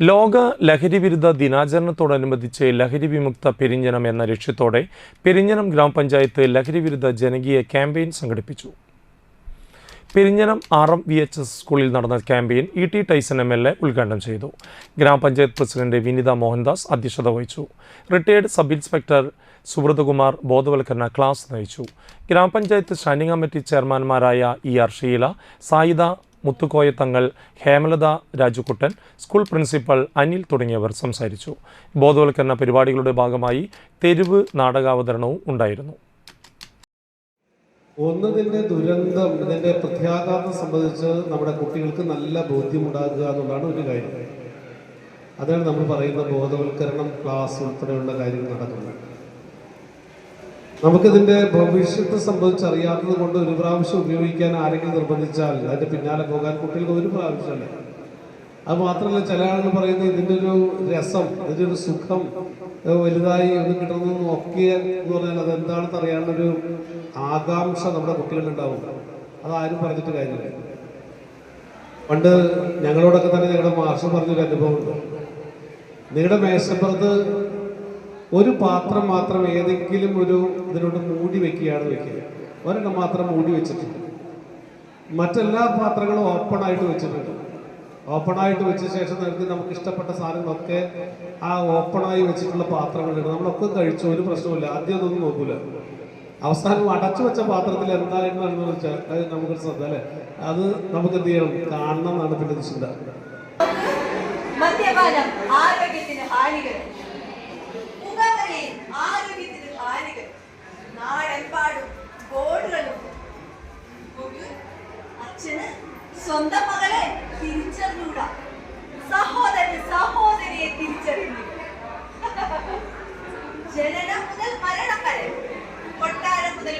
ലോക ലഹരി വിരുദ്ധ ദിനാചരണത്തോടനുബന്ധിച്ച് ലഹരി വിമുക്ത പെരിഞ്ഞനം എന്ന ലക്ഷ്യത്തോടെ പെരിഞ്ഞനം ഗ്രാമപഞ്ചായത്ത് ലഹരി വിരുദ്ധ ജനകീയ ക്യാമ്പയിൻ സംഘടിപ്പിച്ചു. Perinjanam R M V H S സ്കൂളിൽ നടന്ന campaign E T Tyson M L A ഉദ്ഘാടനം ചെയ്തു. ഗ്രാമപഞ്ചായത്ത് പ്രസിഡന്റ് വിനിത മോഹൻദാസ് അധ്യക്ഷത വഹിച്ചു. റിട്ടയേർഡ് സബ് ഇൻസ്പെക്ടർ സുബ്രതകുമാർ ബോധവൽക്കരണ ക്ലാസ് നയിച്ചു. ഗ്രാമപഞ്ചായത്ത് standing committee ചെയർമാൻമാരായ E R Sheela Sayida Muthukoya Thangal Hemalatha Rajukuttan school principal Anil തുടങ്ങിയവർ സംസാരിച്ചു. ബോധവൽക്കരണ പരിപാടികളുടെ ഭാഗമായി തെരുവ് നാടകാവതരണവും ഉണ്ടായിരുന്നു. ഒന്ന് ഇതിന്റെ ദുരന്തം ഇതിന്റെ പ്രത്യാഘാതം സംബന്ധിച്ച് നമ്മുടെ കുട്ടികൾക്ക് നല്ല ബോധ്യമുണ്ടാകുക എന്നുള്ളതാണ് ഒരു കാര്യം. അതാണ് നമ്മൾ പറയുന്ന ബോധവൽക്കരണം ക്ലാസ് ഉൾപ്പെടെയുള്ള കാര്യങ്ങൾ നടക്കുന്നത്. നമുക്കിതിന്റെ ഭവിഷ്യത്ത് സംബന്ധിച്ചറിയാത്തത് കൊണ്ട് ഒരു പ്രാവശ്യം ഉപയോഗിക്കാൻ ആരെങ്കിലും നിർബന്ധിച്ചാൽ അതിന്റെ പിന്നാലെ പോകാൻ കുട്ടികൾക്ക് ഒരു പ്രാവശ്യമല്ല അത് മാത്രമല്ല ചില ആളുകൾ പറയുന്നത് ഇതിന്റെ ഒരു രസം ഇതിന്റെ ഒരു സുഖം വലുതായി ഒന്ന് കിട്ടുന്നത് നോക്കിയ എന്ന് പറഞ്ഞാൽ അത് എന്താണെന്ന് അറിയാനുള്ളൊരു ആകാംക്ഷ നമ്മുടെ കുട്ടികളിലുണ്ടാവും. അതാരും പറഞ്ഞിട്ട് കാര്യമില്ല. പണ്ട് ഞങ്ങളോടൊക്കെ തന്നെ ഞങ്ങളുടെ മാഷ് പറഞ്ഞൊരു അനുഭവമുണ്ട്. നിങ്ങളുടെ മേശപ്പുറത്ത് ഒരു പാത്രം മാത്രം ഏതെങ്കിലും ഒരു ഇതിനോട് മൂടി വെക്കുകയാണ് വെക്കുക ഒരെണ്ണം മാത്രം മൂടി വെച്ചിട്ടുണ്ട്. മറ്റെല്ലാ പാത്രങ്ങളും ഓപ്പൺ ആയിട്ട് വെച്ചിട്ടുണ്ട്. ഓപ്പൺ ആയിട്ട് വെച്ച ശേഷം നമുക്ക് നമുക്ക് ഇഷ്ടപ്പെട്ട സാധനങ്ങളൊക്കെ ആ ഓപ്പണായി വെച്ചിട്ടുള്ള പാത്രങ്ങളുണ്ട് നമ്മളൊക്കെ കഴിച്ചു ഒരു പ്രശ്നമില്ല ആദ്യം ഒന്നും നോക്കൂല. അവസാനം അടച്ചു വെച്ച പാത്രത്തിൽ എന്തായിരുന്നു വെച്ചാൽ അത് നമുക്ക് ശ്രദ്ധ അല്ലേ? അത് നമുക്ക് എന്ത് ചെയ്യണം? കാണണം എന്നാണ് പിന്നെ ചിന്ത. അച്ഛന് സ്വന്തം മകളെ തിരിച്ചറിഞ്ഞൂടാ. സഹോദരൻ സഹോദരിയെ തിരിച്ചറിഞ്ഞു. ജനനം മുതൽ മരണം വരെ കൊട്ടാരം മുതൽ